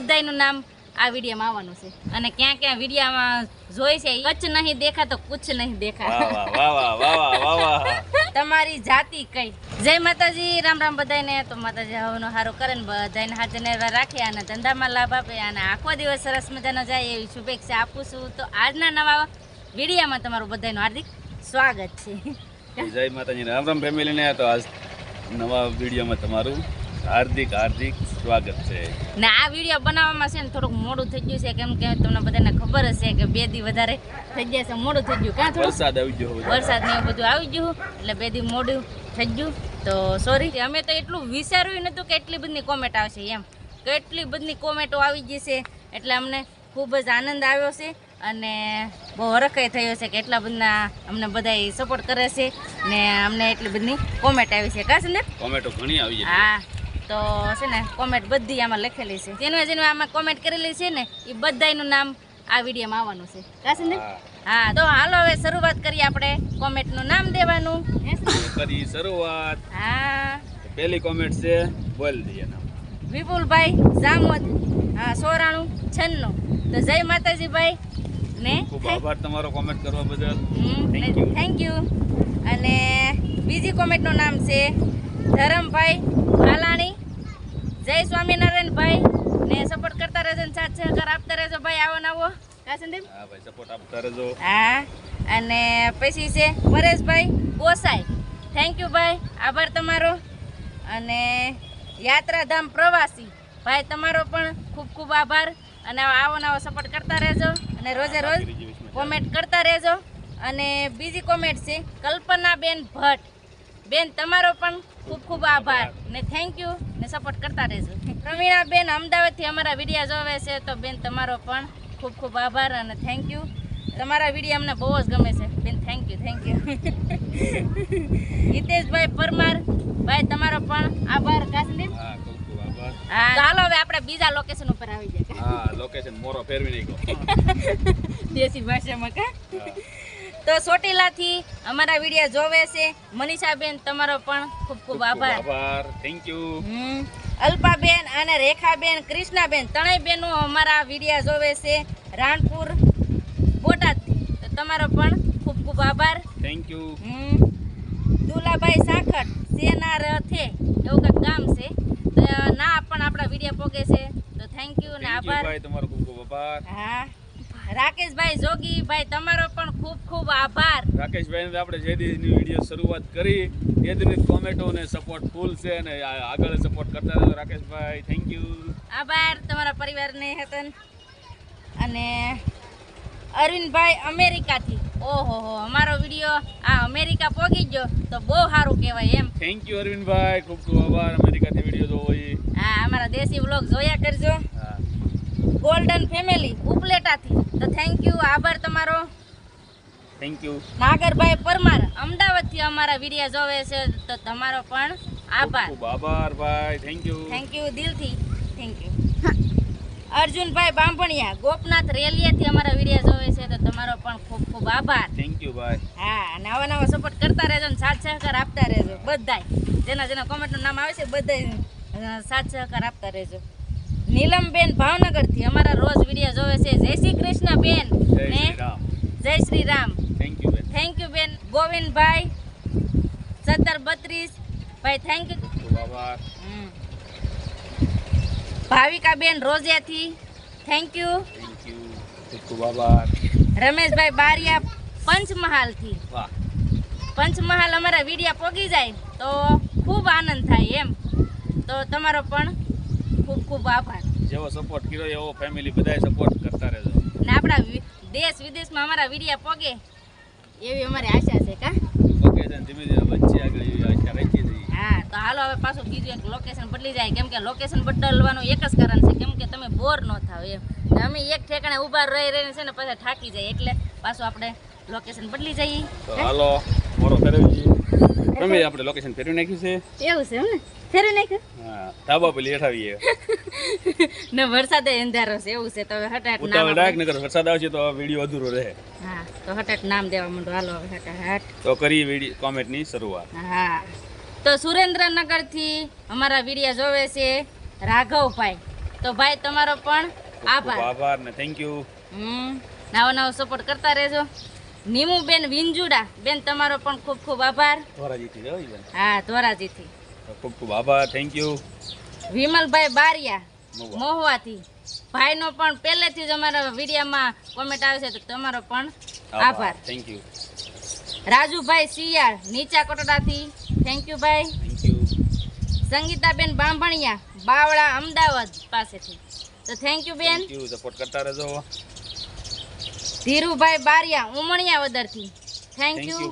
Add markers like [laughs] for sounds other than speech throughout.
બધાયનું નામ આ વિડીયોમાં આવવાનું છે. અને ક્યાં ક્યાં વિડીયામાં જોઈ છે કચ્છ નહીં દેખા તો કુછ નહીં દેખા તમારી જાતિ કઈ? જય માતાજી રામ રામ બધાને તો માતાજી હવનો હારો કરે ને બધાને હાજર રાખે અને ધંધામાં લાભ આપે અને આખો દિવસ સરસ મજાનો જાય એવી શુભેચ્છા આપું છું. તો આજના નવા વિડીયામાં તમારું બધાનું હાર્દિક સ્વાગત છે. જય માતાજી રામ રામ ફેમિલીને તો આજ નવા વિડીયોમાં તમારું હાર્દિક હાર્દિક સ્વાગત છે. ને આ વીડિયો બનાવવામાં છે ને થોડુંક મોડું થઈ ગયું છે કેમ કે તમને બધાને ખબર હશે કે બે દી વધારે થઈ ગયા છે મોડું થઈ ગયું. ક્યાં થોડું? વરસાદ આવી ગયો વરસાદ ને બધું આવી ગયું એટલે બે દી મોડું થઈ ગયું. તો સોરી અમે તો એટલું વિચાર્યું નહોતું કે એટલી બધી કોમેન્ટ આવશે એમ. કેટલી બધી કોમેન્ટો આવી ગઈ છે એટલે અમને ખૂબ જ આનંદ આવ્યો છે અને બહુ હરખાઈ થયો છે કે એટલા બધા અમને બધા સપોર્ટ કરે છે ને અમને એટલી બધી કોમેન્ટ આવી છે. કા ને કોમેન્ટો ઘણી આવી હા. તો છે ને કોમેન્ટ બધી આમાં લખેલી છે. જેનું જેનું આમાં કોમેન્ટ કરેલી છે ને એ બધાયનું નામ આ વિડીયોમાં આવવાનું છે. કાશે ને હા. તો હાલો હવે શરૂઆત કરીએ આપણે કોમેન્ટનું નામ દેવાનું. કરી શરૂઆત. હા. પહેલી કોમેન્ટ છે બોલ દઈએ નામ. વિપુલભાઈ જામોદ હા સોરાણું છન્નું. તો જય માતાજી ભાઈ ને ખૂબ આભાર તમારો કોમેન્ટ કરવા બદલ. થેન્ક યુ અને બીજી કોમેન્ટનું નામ છે ધરમભાઈ ભાલાણી જય સ્વામિનારાયણ ભાઈ. ને સપોર્ટ કરતા રહેજો ને સાથ સહકાર આપતા રહેજો ભાઈ આવો ને આવો. કા સંદીપ? હા ભાઈ સપોર્ટ આપતા રહેજો. હા અને પછી છે પરેશભાઈ ગોસાઈ. થેન્ક યુ ભાઈ આભાર તમારો. અને યાત્રાધામ પ્રવાસી. ભાઈ તમારો પણ ખૂબ ખૂબ આભાર. અને આવો નવો સપોર્ટ કરતા રહેજો. અને રોજે રોજ કોમેન્ટ કરતા રહેજો. અને બીજી કોમેન્ટ છે કલ્પનાબેન ભટ્ટ. બેન તમારો પણ ખૂબ ખૂબ આભાર ને થેન્ક યુ ને સપોર્ટ કરતા રહેજો. પ્રવીણાબેન અમદાવાદથી અમારા વિડીયા જોવે છે તો બેન તમારો પણ ખૂબ ખૂબ આભાર અને થેન્ક યુ તમારા વીડિયો અમને બહુ જ ગમે છે. બેન thank you thank you Hiteshbhai Parmar ભાઈ તમારો પણ આભાર કાશ્મીર. તો હવે આપણે બીજા લોકેશન ઉપર આવી જાય હા લોકેશન મોરો ફેરવી નાખ્યો. [laughs] દેશી ભાષામાં કા. તો ચોટીલાથી અમારા વીડિયો જોવે છે. મનીષાબેન તમારો પણ ખૂબ ખૂબ આભાર. આભાર. Thank you. અલ્પાબેન અને રેખાબેન કૃષ્ણાબેન ત્રણેય બેનો અમારા વીડિયો જોવે છે રાણપુર બોટાદથી. તો તમારો પણ ખૂબ ખૂબ આભાર. Thank you. દુલાભાઈ સાખટ સેના રથે એવું કંઈક ગામ છે. તો ના પણ આપણા વીડિયો પોગે છે. તો થેન્ક યુ ને આભાર. તમારો ખૂબ ખૂબ આભાર. હા. રાકેશભાઈ જોગી ભાઈ તમારો પણ ખૂબ ખૂબ આભાર. રાકેશભાઈ આપણે જે દીની વીડિયો શરૂઆત કરી. એ દીની કોમેન્ટો ને સપોર્ટ ફૂલ છે અને આગળ સપોર્ટ કરતા રહો રાકેશભાઈ થેન્ક યુ આભાર તમારા પરિવારને હેતન. અને અરવિંદભાઈ અમેરિકાથી. ઓહો હો અમારો વીડિયો આ અમેરિકા પહોંચી ગયો તો બહુ સારું કહેવાય એમ. Thank you Arvindbhai. ખૂબ ખૂબ આભાર. અમેરિકાથી વીડિયો જોવો હા અમારા દેશી વ્લોગ જોયા કરજો. ગોલ્ડન ફેમિલી ઉપલેટાથી. તો થેન્ક યુ આભાર તમારો. થેન્ક યુ નાગરભાઈ પરમાર અમદાવાદથી અમારા વીડિયો જોવે છે તો તમારો પણ આભાર. આભાર ભાઈ થેન્ક યુ થેન્ક યુ દિલથી. થેન્ક યુ અર્જુનભાઈ બાંભણિયા ગોપનાથ રેલિયાથી અમારા વીડિયો જોવે છે તો તમારો પણ ખૂબ ખૂબ આભાર. થેન્ક યુ ભાઈ. હા અને આવા નવા સપોર્ટ કરતા રહેજો ને સાથ સહકાર આપતા રહેજો બધાય. જેના જેના કોમેન્ટનું નામ આવે છે બધાય સાથ સહકાર આપતા રહેજો. નીલમબેન ભાવનગરથી અમારા રોજ વીડિયો જોવે છે. જય શ્રી કૃષ્ણ બેન જય ને શ્રી રામ. જય શ્રી રામ. થેન્ક યુ બેન. થેન્ક યુ બેન. ગોવિંદભાઈ સત્તર બત્રીસ. ભાઈ થેન્ક યુ ભાવિકાબેન રોજિયાથી. થેન્ક યુ રમેશભાઈ બારિયા પંચમહાલથી. પંચમહાલ અમારા વિડીયા પોગી જાય તો ખૂબ આનંદ થાય એમ. તો તમારો પણ ખૂબ ખૂબ આભાર. જેવો સપોર્ટ કર્યો એવો ફેમિલી બધાય સપોર્ટ કરતા રહેજો. ને આપણા દેશ વિદેશમાં અમારા વિડિયા પોગે એવી અમારી આશા છે કા? ઓકે then ધીમે ધીમે વચ્ચે આગળ એવી આશા રાખી દઈએ હા તો હાલો હવે પાછું બીજું એક લોકેશન બદલી જાય. કેમ કે લોકેશન બદલવાનું એક જ કારણ છે. કેમ કે તમે બોર ન થાવ એમ. અમે એક ઠેકાણે ઊભા રહી રહીને છે ને પછી થાકી જાય. એટલે પાછું આપણે લોકેશન બદલી જઈએ. હાલો મારો ફેરવી તમે આપણે લોકેશન ફેરવી નાખ્યું છે? એવું છે એમ ફેરવી નાખ્યું? હા ધાબા પર લેઠાવીએ. [laughs] ને વરસાદ અંધારો છે એવું છે. તો હવે હટાટ નામ રાખ નકર વરસાદ આવશે તો વિડિયો અધૂરો રહે. હા તો હટાટ નામ દેવા માંડો. હાલો હવે હટાટ તો કરી વિડિયો કોમેન્ટની શરૂઆત. હા. તો સુરેન્દ્રનગરથી અમારા વિડિયા જોવે છે રાઘવભાઈ. તો ભાઈ તમારો પણ આભાર. આભાર ને થેન્ક યુ હમ. નવો નવો સપોર્ટ કરતા રહેજો. નીમુબેન વિંજુડા. બેન તમારો પણ ખૂબ ખૂબ આભાર. ધોરાજીથી હા ધોરાજીથી. ખૂબ ખૂબ આભાર થેન્ક યુ વિમલભાઈ બારિયા મહુવા. મહુવાથી. ભાઈનો પણ પહેલેથી જ અમારા વિડીયામાં કોમેન્ટ આવે છે તો તમારો પણ આભાર થેન્ક યુ રાજુભાઈ સિયાળ નીચા કોટડાથી. થેન્ક યુ ભાઈ. થેન્ક યુ સંગીતાબેન બાંભણિયા બાવળા અમદાવાદ પાસેથી. તો થેન્ક યુ બેન. સપોર્ટ કરતા રહેજો. Dhirubhai Bariya Umaniya વદરથી. Thank you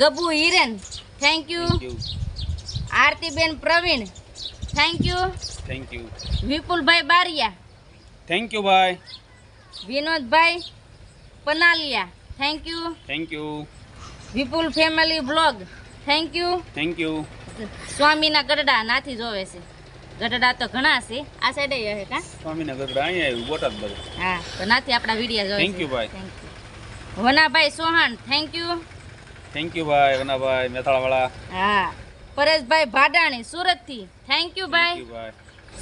Gabu Hiren thank you Aartiben Pravin thank you thank you Vipulbhai Bariya. Thank you ભાઈ. Vinodbhai Panaliya thank you thank you Vipul family blog thank you thank you સ્વામીના ગરડા નાથી જોવે છે. ગઢડા તો ઘણા છે. આ સાઈડે હે કા? સ્વામીનગર ગઢડા અહીંયા આવ્યું બોટાદ બધું હા તો નાથી આપણા વિડિયા જોઈ થેન્ક યુ ભાઈ. Thank you Vanabhai Sohan thank you thank you ભાઈ વનાભાઈ મેથાળવાળા. હા. પરેશભાઈ ભાડાણી સુરતથી થેન્ક યુ ભાઈ.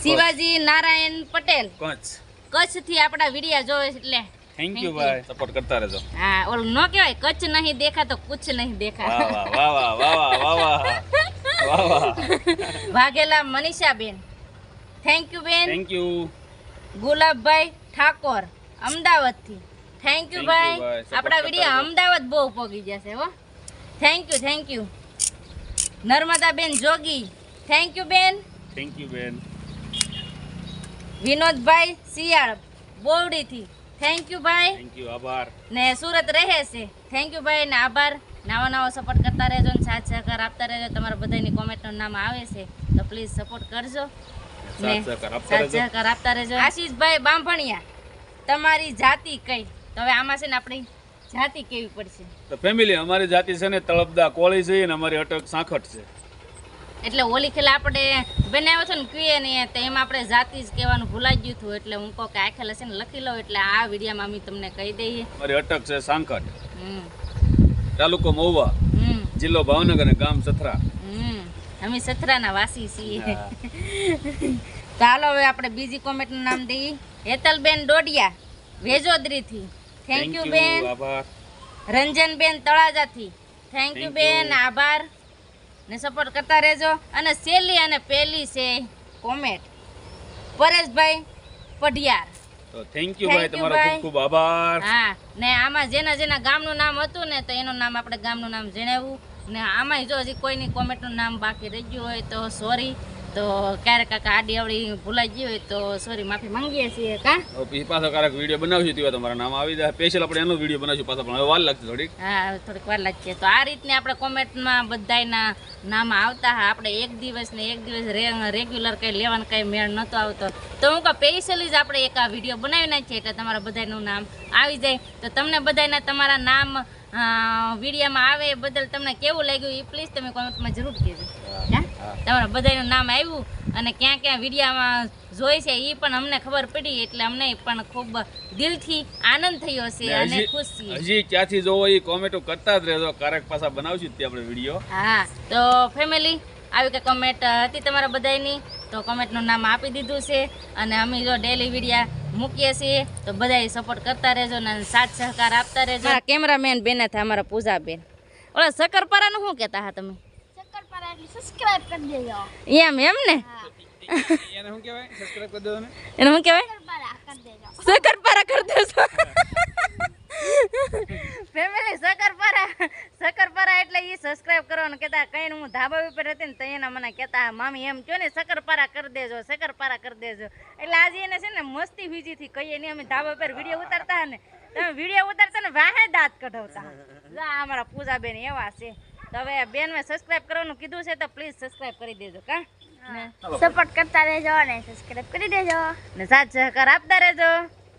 શિવાજી નારાયણ પટેલ. કચ્છ. કચ્છથી આપણા વિડિયા જોવે એટલે. થેન્ક યુ ભાઈ. સપોર્ટ કરતા રહેજો. હા ઓલ નો કહેવાય કચ્છ નહીં દેખા તો કુછ નહીં દેખા વાહ વાહ વાહ વાહ વાહ વાહ. વાઘેલા મનીષાબેન. થેન્ક યુ બેન. થેન્ક યુ ગુલાબભાઈ ઠાકોર અમદાવાદથી. થેન્ક યુ ભાઈ. આપણા વીડિયો અમદાવાદ બહુ પગી જશે હો. Thank you thank you Narmadaben Jogi. Thank you બેન. થેન્ક યુ બેન. વિનોદભાઈ શિયાળ બોવડીથી. થેન્ક યુ ભાઈ. થેન્ક યુ આભાર. ને સુરત રહે છે થેન્ક યુ ભાઈ ને આભાર. નવા નવા સપોર્ટ કરતા રહેજો ને સાથ સહકાર આપતા રહેજો. તમારા બધાની કોમેન્ટનું નામ આવે છે તો પ્લીઝ સપોર્ટ કરજો. ને સાથ સહકાર આપતા રહેજો. આશીષભાઈ બાંભણિયા તમારી જાતિ કઈ? તો હવે આમાં છે ને આપણી જાતિ કેવી પડશે? તો ફેમિલી અમારી જાતિ છે ને તળપદા કોળી છે ને અમારી અટક સાંખટ છે. એટલે ઓલી ખેલા આપણે બનાવ્યો છે ને કહીએ ને તો એમાં આપણે જાતિ જ કહેવાનું ભૂલાઈ ગયું હતું. એટલે હું કહું કે આ ખેલા છે ને લખી લઉં એટલે આ વિડીયામાં અમે તમને કહી દઈએ. અમારી અટક છે સાંખટ. હમ. તાલુકો મહુવા જિલ્લો ભાવનગર અને ગામ સથરા. અમે સથરાના વાસી છીએ. ચાલો [laughs] હવે આપણે બીજી કોમેન્ટનું નામ દઈએ. હેતલબેન ડોડિયા વેજોદરીથી. થેન્ક યુ બેન. રંજનબેન તળાજાથી. થેન્ક યુ બેન. આભાર. ને સપોર્ટ કરતા રહેજો. અને છેલ્લી અને પહેલી છે કોમેન્ટ પરેશભાઈ પઢિયાર. તો થેન્ક યુ ભાઈ તમારો ખૂબ ખૂબ આભાર. હા ને આમાં જેના જેના ગામનું નામ હતું ને તો એનું નામ આપણે ગામનું નામ જણાવ્યું. ને આમાંય જો હજી કોઈની કોમેન્ટનું નામ બાકી રહી ગયું હોય તો સોરી તો ક્યારેક કાકા આડી આવડી ભૂલાઈ ગયું હોય તો સોરી માફી માંગીએ છીએ કા? હવે પછી ક્યારેક વીડિયો બનાવશું તેવા તમારા નામ આવી જાય. સ્પેશિયલ આપણે એનો વીડિયો બનાવશું પાછો પણ હવે વાર લાગશે થોડીક. હા થોડીક વાર લાગશે. તો આ રીતને આપણે કોમેન્ટમાં બધાયના નામ આવતા હા આપણે એક દિવસ ને એક દિવસ રેગ્યુલર કંઈ લેવાનું કંઈ મેળ નહોતો આવતો. તો હું કહું સ્પેશિયલી જ આપણે એક આ વીડિયો બનાવી નાખીએ એટલે તમારા બધાનું નામ આવી જાય. તો તમને બધાના તમારા નામ વિડીયોમાં આવે એ બદલ તમને કેવું લાગ્યું એ પ્લીઝ તમે કોમેન્ટમાં જરૂર કહેજો. તમારા બધાનું નામ આવ્યું અને ક્યાં ક્યાં વિડીયામાં જોઈ છે એ પણ અમને ખબર પડી એટલે અમને પણ ખૂબ દિલથી આનંદ થયો છે અને ખુશ છીએ. હજી ક્યાંથી જોવો એ કોમેન્ટો કરતા જ રહેજો. કારક પાછા બનાવશું જ તે આપણે વીડિયો. હા તો ફેમિલી આવી કે કોમેન્ટ હતી તમારા બધાની તો કોમેન્ટનું નામ આપી દીધું છે અને અમે જો ડેલી વિડીયા મૂકીએ છીએ તો બધાય સપોર્ટ કરતા રહેજો અને સાથ સહકાર આપતા રહેજો. મારા કેમેરામેન બેન હતા અમારા પૂજાબેન. ઓલા શકરપારાનું શું કહેતા હા તમે? સબસ્ક્રાઇબ કરી દેજો. એમ એમ ને? એને શું કહેવાય? સબસ્ક્રાઇબ કરી દેજો ને. એને શું કહેવાય? શક્કરપારા કરી દેજો. શકરપારા કરી દેશો ફેમિલી શકરપારા શકરપારા એટલે એ સબસ્ક્રાઇબ કરવાનું કહેતા કઈ હું ધાબા ઉપર હતી ને તો એના મને કહેતા મામી એમ કહો ને શકરપારા કરી દેજો શકરપારા કરી દેજો. એટલે આજે એને છે ને મસ્તી બીજીથી કહીએ ને અમે ધાબા ઉપર વીડિયો ઉતારતા ને તમે વીડિયો ઉતારતા ને વાહે દાંત કઢાવતા. જા અમારા પૂજાબેન એવા છે. તો હવે બેન મેં સબસ્ક્રાઇબ કરવાનું કીધું છે તો પ્લીઝ સબસ્ક્રાઇબ કરી દેજો કા? સપોર્ટ કરતા રહેજો અને સબસ્ક્રાઇબ કરી દેજો. ને સાથ સહકાર આપતા રહેજો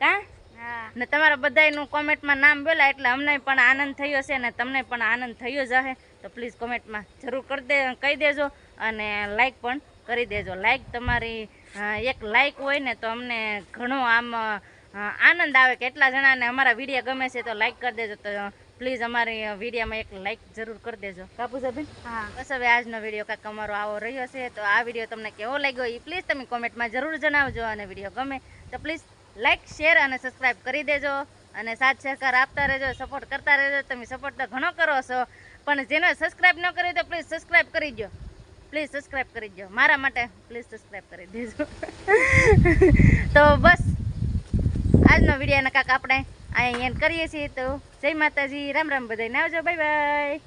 કા? હા. ને તમારા બધાયનું કોમેન્ટમાં નામ બોલા એટલે અમને પણ આનંદ થયો છે ને તમને પણ આનંદ થયો જ હશે. તો પ્લીઝ કોમેન્ટમાં જરૂર કરી દે કહી દેજો અને લાઇક પણ કરી દેજો. લાઇક તમારી એક લાઇક હોય ને તો અમને ઘણો આમ આનંદ આવે. કે એટલા જણાને અમારા વીડિયો ગમે છે તો લાઇક કરી દેજો. તો પ્લીઝ અમારી વિડીયોમાં એક લાઇક જરૂર કરી દેજો. કાપુ હા. બસ હવે આજનો વીડિયો કાંઈક અમારો આવો રહ્યો છે તો આ વીડિયો તમને કેવો લાગ્યો એ પ્લીઝ તમે કોમેન્ટમાં જરૂર જણાવજો અને વીડિયો ગમે તો પ્લીઝ લાઇક શેર અને સબસ્ક્રાઈબ કરી દેજો. અને સાથ સહકાર આપતા રહેજો સપોર્ટ કરતા રહેજો. તમે સપોર્ટ તો ઘણો કરો છો પણ જેને સબસ્ક્રાઈબ ન કર્યું તો પ્લીઝ સબસ્ક્રાઈબ કરી દો પ્લીઝ સબસ્ક્રાઈબ કરી દો મારા માટે પ્લીઝ સબસ્ક્રાઈબ કરી દેજો. [laughs] તો બસ આજનો વિડીયોને કાંક આપણે અહીંયા એન્ડ કરીએ છીએ તો જય માતાજી રામ રામ બધાને આવજો બાય બાય